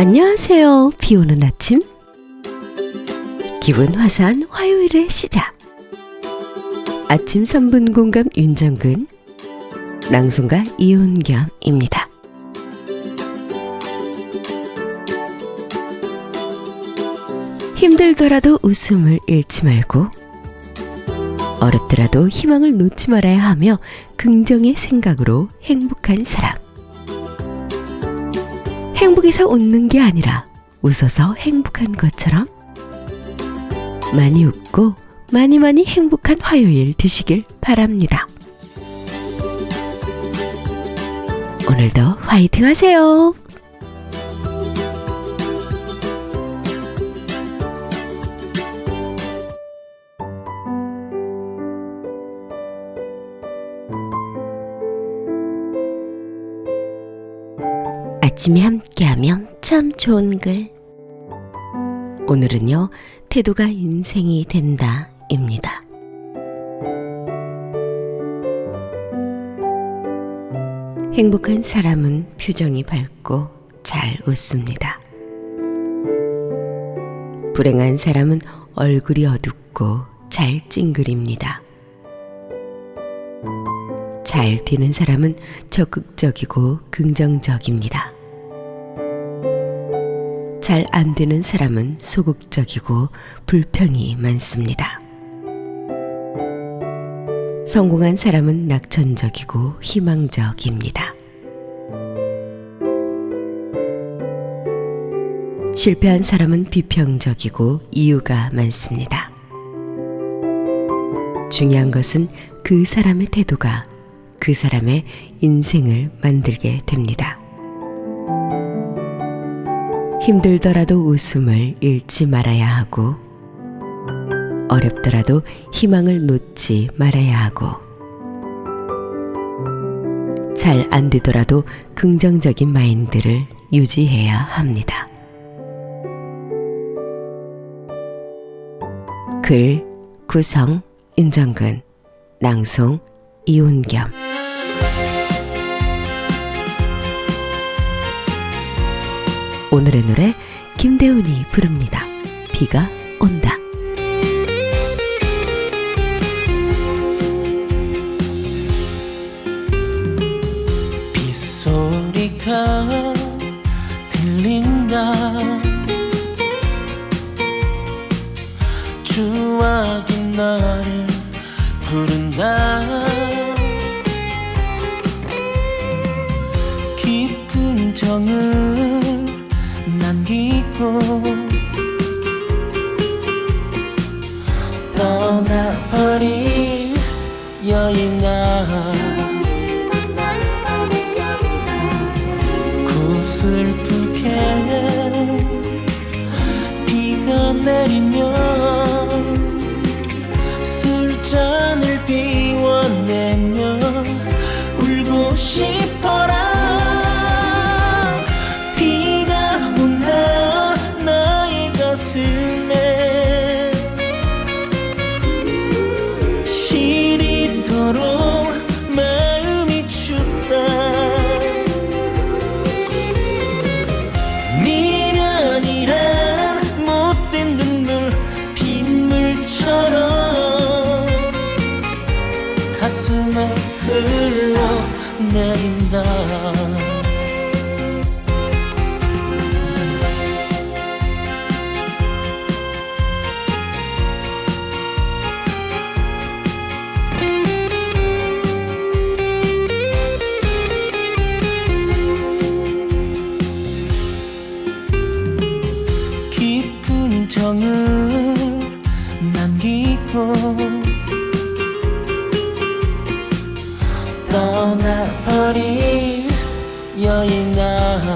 안녕하세요. 비 오는 아침. 기분 화사한 화요일의 시작. 아침 3분 공감 윤정근. 낭송가 이온겸입니다. 힘들더라도 웃음을 잃지 말고 어렵더라도 희망을 놓지 말아야 하며 긍정의 생각으로 행복한 사람. 행복해서 웃는 게 아니라 웃어서 행복한 것처럼 많이 웃고 많이 많이 행복한 화요일 되시길 바랍니다. 오늘도 화이팅 하세요. 아침에 함께하면 참 좋은 글. 오늘은요, 태도가 인생이 된다, 입니다. 행복한 사람은 표정이 밝고 잘 웃습니다. 불행한 사람은 얼굴이 어둡고 잘 찡그립니다. 잘 되는 사람은 적극적이고 긍정적입니다. 잘 안 되는 사람은 소극적이고 불평이 많습니다. 성공한 사람은 낙천적이고 희망적입니다. 실패한 사람은 비평적이고 이유가 많습니다. 중요한 것은 그 사람의 태도가 그 사람의 인생을 만들게 됩니다. 힘들더라도 웃음을 잃지 말아야 하고, 어렵더라도 희망을 놓지 말아야 하고, 잘 안 되더라도 긍정적인 마인드를 유지해야 합니다. 글, 구성, 윤정근, 낭송, 이온겸. 오늘의 노래 김대훈이 부릅니다. 비가 온다. 빗소리가 들린다 추억이 나를 부른다 깊은 정을 떠나버린 여인아. 구슬프게 비가 내리면 술잔을 비워내며 울고 싶 떠나버린 여인아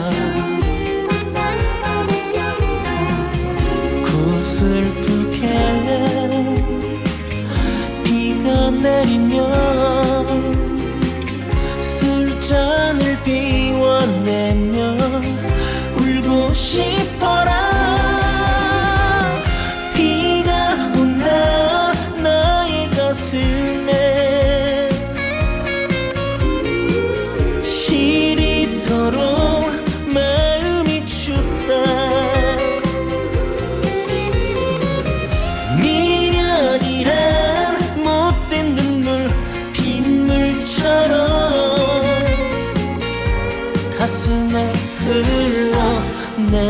구슬프게 비가 내리면 술잔을 비워내며 울고 싶어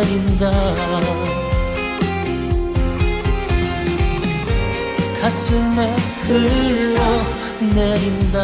내린다. 가슴에 흘러내린다